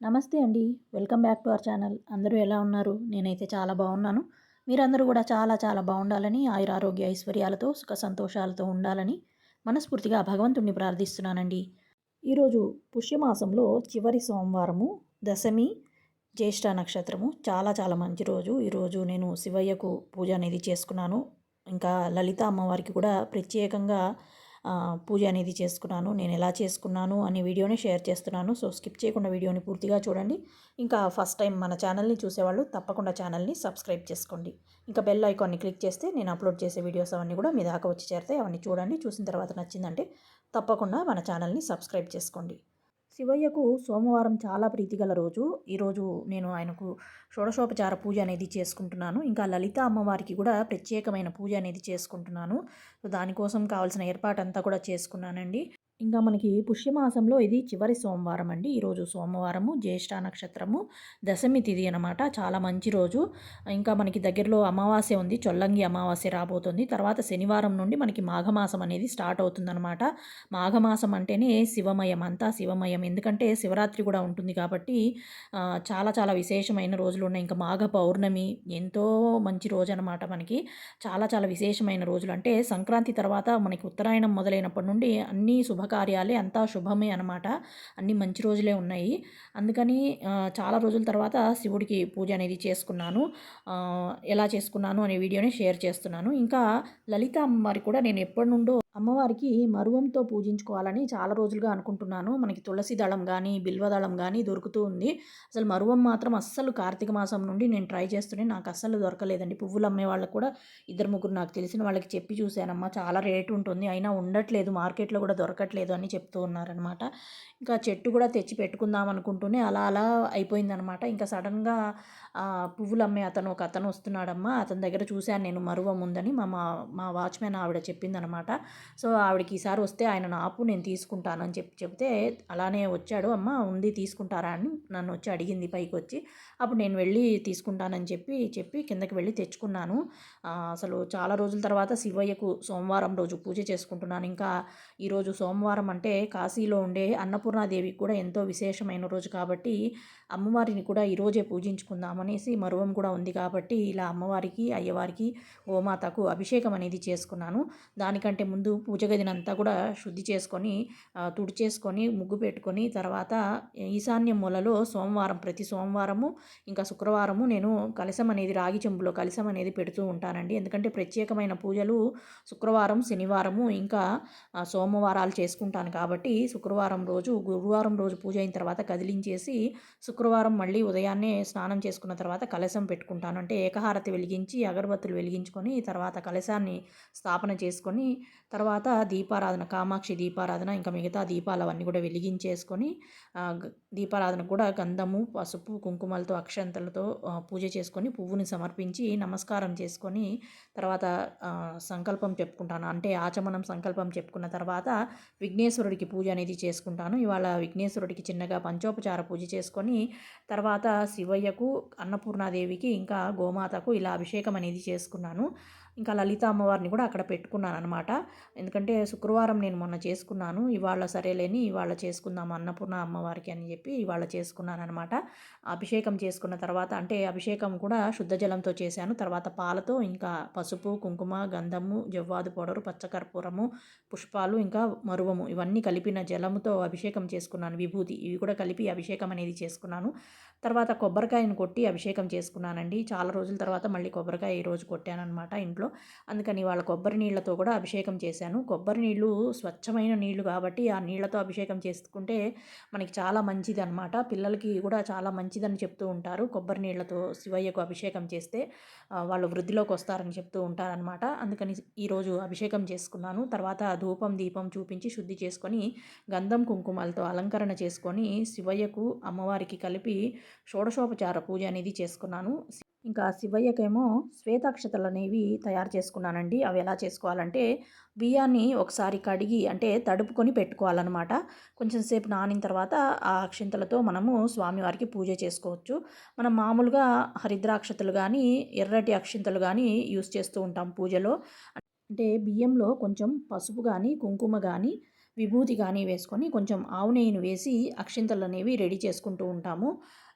నమస్తే అండి. Welcome back to our channel. అందరూ ఎలా ఉన్నారు? నేనైతే చాలా బాగున్నాను. మీరందరూ కూడా చాలా చాలా బాగుండాలని ఆయురారోగ్య ఐశ్వర్యాలతో సుఖ సంతోషాలతో ఉండాలని మనస్ఫూర్తిగా భగవంతుణ్ణి ప్రార్థిస్తున్నానండి. ఈరోజు పుష్యమాసంలో చివరి సోమవారము దశమి జ్యేష్ఠ నక్షత్రము. చాలా చాలా మంచి రోజు. ఈరోజు నేను శివయ్యకు పూజ అనేది చేసుకున్నాను. ఇంకా లలిత అమ్మవారికి కూడా ప్రత్యేకంగా పూజ అనేది చేసుకున్నాను నేను ఎలా చేసుకున్నాను అనే వీడియోని షేర్ చేస్తున్నాను. సో స్కిప్ చేయకుండా వీడియోని పూర్తిగా చూడండి. ఇంకా ఫస్ట్ టైం మన ఛానల్ని చూసేవాళ్ళు తప్పకుండా ఛానల్ని సబ్స్క్రైబ్ చేసుకోండి. ఇంకా బెల్ ఐకాన్ని క్లిక్ చేస్తే నేను అప్లోడ్ చేసే వీడియోస్ అవన్నీ కూడా మీ దాకా వచ్చి చేరుతాయి. అవన్నీ చూడండి. చూసిన తర్వాత నచ్చిందంటే తప్పకుండా మన ఛానల్ని సబ్స్క్రైబ్ చేసుకోండి. శివయ్యకు సోమవారం చాలా ప్రీతిగల రోజు. ఈరోజు నేను ఆయనకు షోడశోపచార పూజ అనేది చేసుకుంటున్నాను. ఇంకా లలిత అమ్మవారికి కూడా ప్రత్యేకమైన పూజ అనేది చేసుకుంటున్నాను. దానికోసం కావాల్సిన ఏర్పాటంతా కూడా చేసుకున్నానండి. ఇంకా మనకి పుష్యమాసంలో ఇది చివరి సోమవారం అండి ఈరోజు సోమవారము జ్యేష్ఠ నక్షత్రము దశమి తిథి అనమాట చాలా మంచి రోజు. ఇంకా మనకి దగ్గరలో అమావాస్య ఉంది చొల్లంగి అమావాస్య రాబోతుంది. తర్వాత శనివారం నుండి మనకి మాఘమాసం అనేది స్టార్ట్ అవుతుందన్నమాట. మాఘమాసం అంటేనే శివమయం అంతా శివమయం. ఎందుకంటే శివరాత్రి కూడా ఉంటుంది కాబట్టి చాలా చాలా విశేషమైన రోజులు ఉన్నాయి. ఇంకా మాఘ పౌర్ణమి ఎంతో మంచి రోజు అనమాట మనకి. చాలా చాలా విశేషమైన రోజులు. అంటే సంక్రాంతి తర్వాత మనకి ఉత్తరాయణం మొదలైనప్పటి నుండి అన్ని శుభ శుభకార్యాలే అంతా శుభమే అనమాట అన్ని మంచి రోజులే ఉన్నాయి. అందుకని చాలా రోజుల తర్వాత శివుడికి పూజ అనేది చేసుకున్నాను. ఎలా చేసుకున్నాను అనే వీడియోని షేర్ చేస్తున్నాను. ఇంకా లలిత అమ్మవారి కూడా నేను ఎప్పటి నుండో అమ్మవారికి మరువంతో పూజించుకోవాలని చాలా రోజులుగా అనుకుంటున్నాను. మనకి తులసి దళం కానీ బిల్వదళం కానీ దొరుకుతూ ఉంది. అసలు మరువం మాత్రం అస్సలు కార్తీక మాసం నుండి నేను ట్రై చేస్తూనే నాకు అస్సలు దొరకలేదండి. పువ్వులు అమ్మే వాళ్ళకు కూడా ఇద్దరు ముగ్గురు నాకు తెలిసిన వాళ్ళకి చెప్పి చూశానమ్మా. చాలా రేటు ఉంటుంది. అయినా ఉండట్లేదు. మార్కెట్లో కూడా దొరకట్లేదు అని చెప్తూ ఉన్నారనమాట. ఇంకా చెట్టు కూడా తెచ్చి పెట్టుకుందాం అనుకుంటూనే అలా అలా అయిపోయిందనమాట. ఇంకా సడన్గా పువ్వులు అమ్మే అతను ఒక అతను వస్తున్నాడమ్మా అతని దగ్గర చూశాను నేను మరువం ఉందని మా మా వాచ్మెన్ ఆవిడ చెప్పిందనమాట. సో ఆవిడకి ఈసారి వస్తే ఆయన ఆపు నేను తీసుకుంటాను అని చెప్పి చెప్తే అలానే వచ్చాడు అమ్మ ఉంది తీసుకుంటారా? అని నన్ను వచ్చి అడిగింది పైకి వచ్చి. అప్పుడు నేను వెళ్ళి తీసుకుంటానని చెప్పి చెప్పి కిందకి వెళ్ళి తెచ్చుకున్నాను. అసలు చాలా రోజుల తర్వాత శివయ్యకు సోమవారం రోజు పూజ చేసుకుంటున్నాను. ఇంకా ఈరోజు సోమవారం అంటే కాశీలో ఉండే అన్నపూర్ణాదేవికి కూడా ఎంతో విశేషమైన రోజు కాబట్టి అమ్మవారిని కూడా ఈరోజే పూజించుకుందామని అనేసి మరువం కూడా ఉంది కాబట్టి ఇలా అమ్మవారికి అయ్యవారికి గోమాతకు అభిషేకం అనేది చేసుకున్నాను. దానికంటే ముందు పూజ గదినంతా కూడా శుద్ధి చేసుకొని తుడిచేసుకొని ముగ్గు పెట్టుకొని తర్వాత ఈశాన్య మూలలో సోమవారం ప్రతి సోమవారము ఇంకా శుక్రవారము నేను కలశం అనేది రాగి చెంబులో కలశం అనేది పెడుతూ ఉంటానండి. ఎందుకంటే ప్రత్యేకమైన పూజలు శుక్రవారం శనివారము ఇంకా సోమవారాలు చేసుకుంటాను కాబట్టి శుక్రవారం రోజు గురువారం రోజు పూజ అయిన తర్వాత కదిలించేసి శుక్రవారం మళ్ళీ ఉదయాన్నే స్నానం చేసుకుని చేసుకున్న తర్వాత కలశం పెట్టుకుంటాను. అంటే ఏకహారతి వెలిగించి అగరబత్తులు వెలిగించుకొని తర్వాత కలశాన్ని స్థాపన చేసుకొని తర్వాత దీపారాధన కామాక్షి దీపారాధన ఇంకా మిగతా దీపాలు అవన్నీ కూడా వెలిగించేసుకొని దీపారాధన కూడా గంధము పసుపు కుంకుమలతో అక్షంతలతో పూజ చేసుకొని పువ్వుని సమర్పించి నమస్కారం చేసుకొని తర్వాత సంకల్పం చెప్పుకుంటాను. అంటే ఆచమనం సంకల్పం చెప్పుకున్న తర్వాత విఘ్నేశ్వరుడికి పూజ అనేది చేసుకుంటాను. ఇవాళ విఘ్నేశ్వరుడికి చిన్నగా పంచోపచార పూజ చేసుకొని తర్వాత శివయ్యకు అన్నపూర్ణాదేవికి ఇంకా గోమాతకు ఇలా అభిషేకం అనేది చేసుకున్నాను. ఇంకా లలిత అమ్మవారిని కూడా అక్కడ పెట్టుకున్నాను అనమాట ఎందుకంటే శుక్రవారం నేను మొన్న చేసుకున్నాను. ఇవాళ సరేలేని ఇవాళ చేసుకుందాం అన్నపూర్ణ అమ్మవారికి అని చెప్పి ఇవాళ చేసుకున్నాను అనమాట అభిషేకం చేసుకున్న తర్వాత అంటే అభిషేకం కూడా శుద్ధ జలంతో చేశాను. తర్వాత పాలతో ఇంకా పసుపు కుంకుమ గంధము జవ్వాదు పౌడరు పచ్చకర్పూరము పుష్పాలు ఇంకా మరువము ఇవన్నీ కలిపిన జలముతో అభిషేకం చేసుకున్నాను. విభూతి ఇవి కూడా కలిపి అభిషేకం అనేది చేసుకున్నాను. తర్వాత కొబ్బరికాయను కొట్టి అభిషేకం చేసుకున్నానండి. చాలా రోజుల తర్వాత మళ్ళీ కొబ్బరికాయ ఈరోజు అనమాట ఇంట్లో. అందుకని వాళ్ళ కొబ్బరి నీళ్ళతో కూడా అభిషేకం చేశాను. కొబ్బరి నీళ్ళు స్వచ్ఛమైన నీళ్ళు కాబట్టి ఆ నీళ్ళతో అభిషేకం చేసుకుంటే మనకి చాలా మంచిది అనమాట పిల్లలకి కూడా చాలా మంచిదని చెప్తూ ఉంటారు. కొబ్బరి నీళ్ళతో శివయ్యకు అభిషేకం చేస్తే వాళ్ళు వృద్ధిలోకి వస్తారని చెప్తూ ఉంటారనమాట అందుకని ఈరోజు అభిషేకం చేసుకున్నాను. తర్వాత ధూపం దీపం చూపించి శుద్ధి చేసుకొని గంధం కుంకుమలతో అలంకరణ చేసుకొని శివయ్యకు అమ్మవారికి కలిపి షోడశోపచార పూజ అనేది చేసుకున్నాను. ఇంకా శివయ్యకేమో శ్వేతాక్షతలు అనేవి తయారు చేసుకున్నానండి. అవి ఎలా చేసుకోవాలంటే బియ్యాన్ని ఒకసారి కడిగి అంటే తడుపుకొని పెట్టుకోవాలన్నమాట. కొంచెం సేపు నానిన తర్వాత ఆ అక్షింతలతో మనము స్వామివారికి పూజ చేసుకోవచ్చు. మనం మామూలుగా హరిద్రాక్షతలు కానీ ఎర్రటి అక్షింతలు కానీ యూస్ చేస్తూ ఉంటాం పూజలో. అంటే బియ్యంలో కొంచెం పసుపు కానీ కుంకుమ కానీ విభూతి కానీ వేసుకొని కొంచెం ఆవు నెయ్యిని వేసి అక్షింతలు అనేవి రెడీ చేసుకుంటూ ఉంటాము.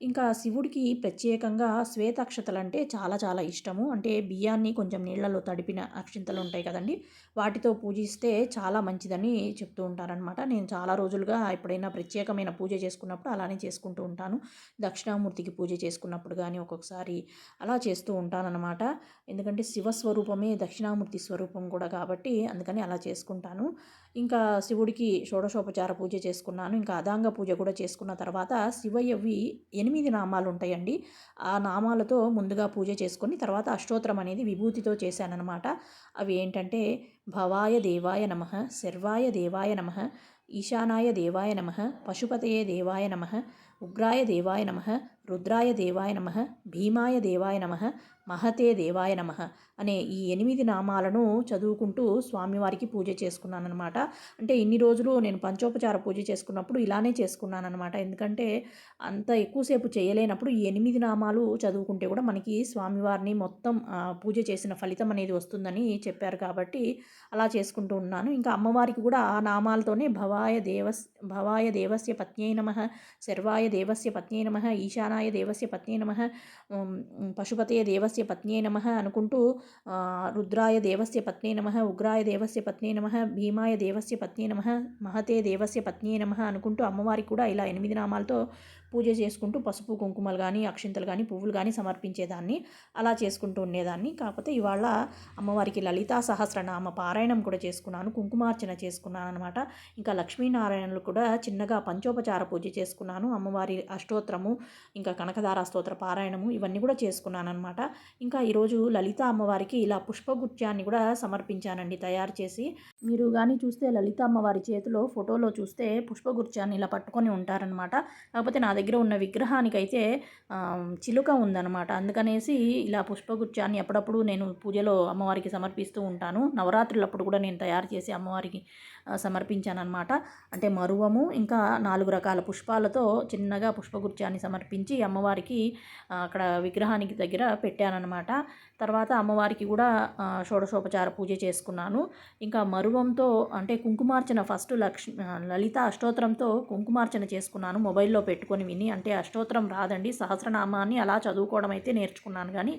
ఇంకా శివుడికి ప్రత్యేకంగా శ్వేత అక్షతలు అంటే చాలా చాలా ఇష్టము. అంటే బియ్యాన్ని కొంచెం నీళ్ళలో తడిపిన అక్షింతలు ఉంటాయి కదండి వాటితో పూజిస్తే చాలా మంచిదని చెప్తూ ఉంటారనమాట నేను చాలా రోజులుగా ఎప్పుడైనా ప్రత్యేకమైన పూజ చేసుకున్నప్పుడు అలానే చేసుకుంటూ ఉంటాను. దక్షిణామూర్తికి పూజ చేసుకున్నప్పుడు కానీ ఒక్కొక్కసారి అలా చేస్తూ ఉంటానన్నమాట. ఎందుకంటే శివస్వరూపమే దక్షిణామూర్తి స్వరూపం కూడా కాబట్టి అందుకని అలా చేసుకుంటాను. ఇంకా శివుడికి షోడశోపచార పూజ చేసుకున్నాను. ఇంకా అదాంగ పూజ కూడా చేసుకున్న తర్వాత శివయ్యవి ఎనిమిది ఎనిమిది నామాలు ఉంటాయండి ఆ నామాలతో ముందుగా పూజ చేసుకొని తర్వాత అష్టోత్తరం అనేది విభూతితో చేశానన్నమాట. అవి ఏంటంటే భవాయ దేవాయ నమ శర్వాయ దేవాయ నమ ఈశానాయ దేవాయ నమ పశుపతయే దేవాయ నమ ఉగ్రాయ దేవాయ నమ రుద్రాయ దేవాయ నమ భీమాయ దేవాయ నమ మహతే దేవాయ నమ అనే ఈ ఎనిమిది నామాలను చదువుకుంటూ స్వామివారికి పూజ చేసుకున్నానమాట అంటే ఇన్ని రోజులు నేను పంచోపచార పూజ చేసుకున్నప్పుడు ఇలానే చేసుకున్నానమాట ఎందుకంటే అంత ఎక్కువసేపు చేయలేనప్పుడు ఈ ఎనిమిది నామాలు చదువుకుంటే కూడా మనకి స్వామివారిని మొత్తం పూజ చేసిన ఫలితం అనేది వస్తుందని చెప్పారు కాబట్టి అలా చేసుకుంటూ ఉన్నాను. ఇంకా అమ్మవారికి కూడా ఆ నామాలతోనే భవాయ దేవస్ భవాయ దేవస్య పత్న్యై నమ శర్వాయ దేవస్య పత్న్యై నమ ఈశానాయ దేవస్య పత్న్యై నమ పశుపతయ దేవస్య పత్నే నమ అనుకుంటూ రుద్రాయ దేవస్య పత్నే నమ ఉగ్రాయ దేవస్య పత్నే నమ భీమాయ దేవస్య పత్నే నమ మహతే దేవస్య పత్నే నమ అనుకుంటూ అమ్మవారికి కూడా ఇలా ఎనిమిది నామాలతో పూజ చేసుకుంటూ పసుపు కుంకుమలు కానీ అక్షింతలు కానీ పువ్వులు కానీ సమర్పించేదాన్ని. అలా చేసుకుంటూ ఉండేదాన్ని. కాకపోతే ఇవాళ అమ్మవారికి లలితా సహస్రనామ పారాయణం కూడా చేసుకున్నాను. కుంకుమార్చన చేసుకున్నాను అనమాట ఇంకా లక్ష్మీనారాయణలు కూడా చిన్నగా పంచోపచార పూజ చేసుకున్నాను. అమ్మవారి అష్టోత్తరము ఇంకా కనకదార స్తోత్ర పారాయణము ఇవన్నీ కూడా చేసుకున్నాను అనమాట ఇంకా ఈరోజు లలిత అమ్మవారికి ఇలా పుష్పగుత్యాన్ని కూడా సమర్పించానండి తయారు చేసి. మీరు కానీ చూస్తే లలిత అమ్మవారి చేతిలో ఫోటోలో చూస్తే పుష్పగుత్యాన్ని ఇలా పట్టుకొని ఉంటారనమాట కాకపోతే నా దగ్గర ఉన్న విగ్రహానికైతే చిలుక ఉందన్నమాట. అందుకనేసి ఇలా పుష్పగుచ్చాన్ని అప్పుడప్పుడు నేను పూజలో అమ్మవారికి సమర్పిస్తూ ఉంటాను. నవరాత్రులప్పుడు కూడా నేను తయారు చేసి అమ్మవారికి సమర్పించానమాట అంటే మరువము ఇంకా నాలుగు రకాల పుష్పాలతో చిన్నగా పుష్పగుచ్చాన్ని సమర్పించి అమ్మవారికి అక్కడ విగ్రహానికి దగ్గర పెట్టానన్నమాట. తర్వాత అమ్మవారికి కూడా షోడశోపచార పూజ చేసుకున్నాను. ఇంకా మరువంతో అంటే కుంకుమార్చన ఫస్ట్ లక్ష్మి లలిత అష్టోత్తరంతో కుంకుమార్చన చేసుకున్నాను. మొబైల్లో పెట్టుకొని విని అంటే అష్టోత్తరం రాదండి సహస్రనామాన్ని అలా చదువుకోవడం అయితే నేర్చుకున్నాను. కానీ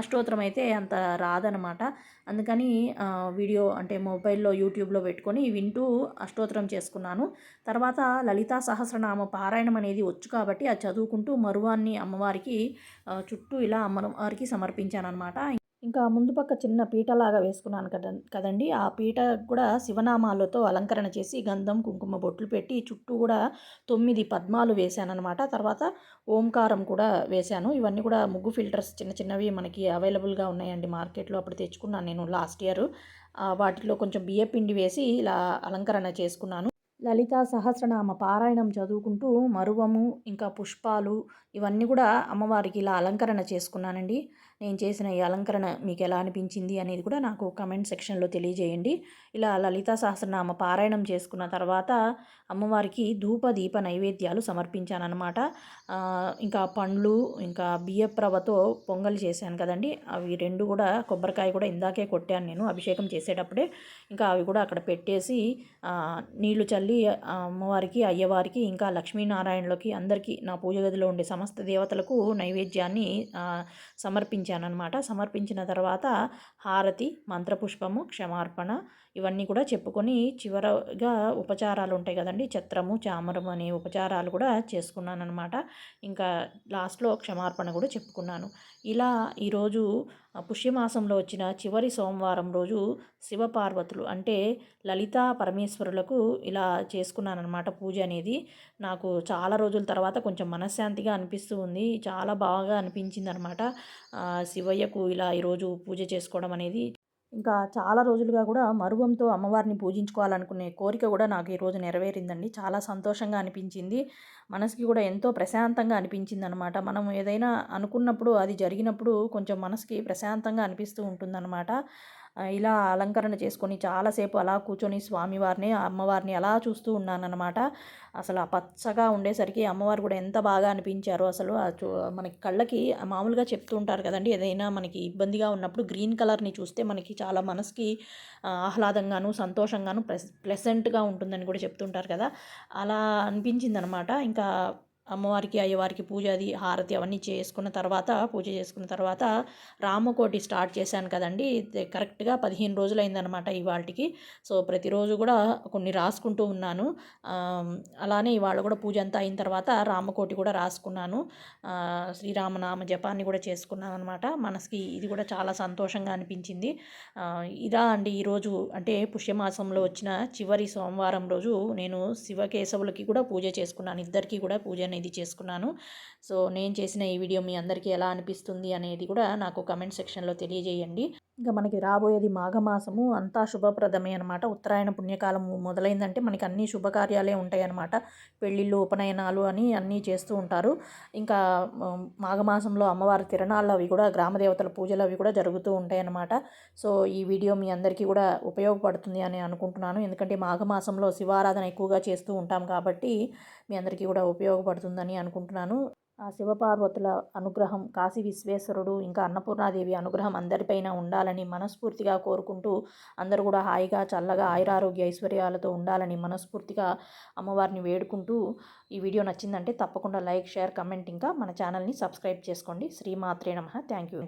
అష్టోత్తరం అయితే అంత రాదనమాట. అందుకని వీడియో అంటే మొబైల్లో యూట్యూబ్లో పెట్టుకొని వింటూ అష్టోత్తరం చేసుకున్నాను. తర్వాత లలితా సహస్రనామ పారాయణం అనేది వచ్చు కాబట్టి అది చదువుకుంటూ మరువాన్ని అమ్మవారికి చుట్టూ ఇలా అమ్మవారికి సమర్పించాను అనమాట ఇంకా ముందు పక్క చిన్న పీటలాగా వేసుకున్నాను కద కదండి. ఆ పీట కూడా శివనామాలతో అలంకరణ చేసి గంధం కుంకుమ బొట్లు పెట్టి చుట్టూ కూడా తొమ్మిది పద్మాలు వేశానమాట తర్వాత ఓంకారం కూడా వేశాను. ఇవన్నీ కూడా ముగ్గు ఫిల్టర్స్ చిన్న చిన్నవి మనకి అవైలబుల్గా ఉన్నాయండి మార్కెట్లో. అప్పుడు తెచ్చుకున్నాను నేను లాస్ట్ ఇయర్. వాటిలో కొంచెం బియ్యపిండి వేసి ఇలా అలంకరణ చేసుకున్నాను. లలిత సహస్రనామ పారాయణం చదువుకుంటూ మరువము ఇంకా పుష్పాలు ఇవన్నీ కూడా అమ్మవారికి ఇలా అలంకరణ చేసుకున్నానండి. నేను చేసిన ఈ అలంకరణ మీకు ఎలా అనిపించింది అనేది కూడా నాకు కమెంట్ సెక్షన్లో తెలియజేయండి. ఇలా లలితా సహస్రనామ పారాయణం చేసుకున్న తర్వాత అమ్మవారికి ధూప దీప నైవేద్యాలు సమర్పించానమాట ఇంకా పండ్లు ఇంకా బియ్యప్రవతో పొంగల్ చేశాను కదండి. అవి రెండు కూడా కొబ్బరికాయ కూడా ఇందాకే కొట్టాను నేను అభిషేకం చేసేటప్పుడే. ఇంకా అవి కూడా అక్కడ పెట్టేసి నీళ్ళు చల్లి అమ్మవారికి అయ్యవారికి ఇంకా లక్ష్మీనారాయణలోకి అందరికీ నా పూజ గదిలో ఉండే సమస్త దేవతలకు నైవేద్యాన్ని సమర్పించాను. సమర్పించిన తర్వాత హారతి మంత్రపుష్పము క్షమార్పణ ఇవన్నీ కూడా చెప్పుకొని చివరగా ఉపచారాలు ఉంటాయి కదండి. చిత్రము చామరం అనే ఉపచారాలు కూడా చేసుకున్నాను అనమాట ఇంకా లాస్ట్లో క్షమార్పణ కూడా చెప్పుకున్నాను. ఇలా ఈరోజు పుష్యమాసంలో వచ్చిన చివరి సోమవారం రోజు శివపార్వతులు అంటే లలితా పరమేశ్వరులకు ఇలా చేసుకున్నానమాట పూజ అనేది. నాకు చాలా రోజుల తర్వాత కొంచెం మనశ్శాంతిగా అనిపిస్తూ ఉంది. చాలా బాగా అనిపించింది అనమాట శివయ్యకు ఇలా ఈరోజు పూజ చేసుకోవడం అనేది ఇంకా చాలా రోజులుగా కూడా మరుగంతో అమ్మవారిని పూజించుకోవాలనుకునే కోరిక కూడా నాకు ఈరోజు నెరవేరిందండి. చాలా సంతోషంగా అనిపించింది. మనసుకి కూడా ఎంతో ప్రశాంతంగా అనిపించింది అనమాట మనం ఏదైనా అనుకున్నప్పుడు అది జరిగినప్పుడు కొంచెం మనసుకి ప్రశాంతంగా అనిపిస్తూ ఉంటుందన్నమాట ఇలా అలంకరణ చేసుకొని చాలాసేపు అలా కూర్చొని స్వామివారిని అమ్మవారిని అలా చూస్తూ ఉన్నానన్నమాట. అసలు ఆ పచ్చగా ఉండేసరికి అమ్మవారు కూడా ఎంత బాగా అనిపించారో అసలు ఆ చూ మనకి కళ్ళకి మామూలుగా చెప్తూ ఉంటారు కదండి. ఏదైనా మనకి ఇబ్బందిగా ఉన్నప్పుడు గ్రీన్ కలర్ని చూస్తే మనకి చాలా మనసుకి ఆహ్లాదంగాను సంతోషంగాను ప్లస్ ప్లెసెంట్గా ఉంటుందని కూడా చెప్తుంటారు కదా. అలా అనిపించింది అనమాట ఇంకా అమ్మవారికి అయ్యవారికి పూజ అది హారతి అవన్నీ చేసుకున్న తర్వాత పూజ చేసుకున్న తర్వాత రామకోటి స్టార్ట్ చేశాను కదండి. కరెక్ట్గా పదిహేను రోజులు అయిందనమాట ఇవాళకి సో ప్రతిరోజు కూడా కొన్ని రాసుకుంటూ ఉన్నాను. అలానే ఇవాళ కూడా పూజ అంతా అయిన తర్వాత రామకోటి కూడా రాసుకున్నాను. శ్రీరామనామ జపాన్ని కూడా చేసుకున్నాను అనమాట మనసుకి ఇది కూడా చాలా సంతోషంగా అనిపించింది. ఇదా అండి ఈరోజు అంటే పుష్యమాసంలో వచ్చిన చివరి సోమవారం రోజు నేను శివకేశవులకి కూడా పూజ చేసుకున్నాను. ఇద్దరికీ కూడా పూజ అనేది చేసుకున్నాను. సో నేను చేసిన ఈ వీడియో మీ అందరికీ ఎలా అనిపిస్తుంది అనేది కూడా నాకు కమెంట్ సెక్షన్లో తెలియజేయండి. ఇంకా మనకి రాబోయేది మాఘమాసము అంతా శుభప్రదమే అనమాట ఉత్తరాయణ పుణ్యకాలం మొదలైందంటే మనకి అన్ని శుభకార్యాలే ఉంటాయన్నమాట. పెళ్ళిళ్ళు ఉపనయనాలు అని అన్నీ చేస్తూ ఉంటారు. ఇంకా మాఘమాసంలో అమ్మవారి తిరణాలు అవి కూడా గ్రామదేవతల పూజలు అవి కూడా జరుగుతూ ఉంటాయన్నమాట. సో ఈ వీడియో మీ అందరికీ కూడా ఉపయోగపడుతుంది అని అనుకుంటున్నాను. ఎందుకంటే మాఘమాసంలో శివారాధన ఎక్కువగా చేస్తూ ఉంటాం కాబట్టి మీ అందరికీ కూడా ఉపయోగపడుతుందని అనుకుంటున్నాను. ఆ శివపార్వతుల అనుగ్రహం కాశీ విశ్వేశ్వరుడు ఇంకా అన్నపూర్ణాదేవి అనుగ్రహం అందరిపైన ఉండాలని మనస్ఫూర్తిగా కోరుకుంటూ అందరూ కూడా హాయిగా చల్లగా ఆయురారోగ్య ఐశ్వర్యాలతో ఉండాలని మనస్ఫూర్తిగా అమ్మవారిని వేడుకుంటూ ఈ వీడియో నచ్చిందంటే తప్పకుండా లైక్ షేర్ కమెంట్ ఇంకా మన ఛానల్ని సబ్స్క్రైబ్ చేసుకోండి. శ్రీమాత్రే నమ. Thank you.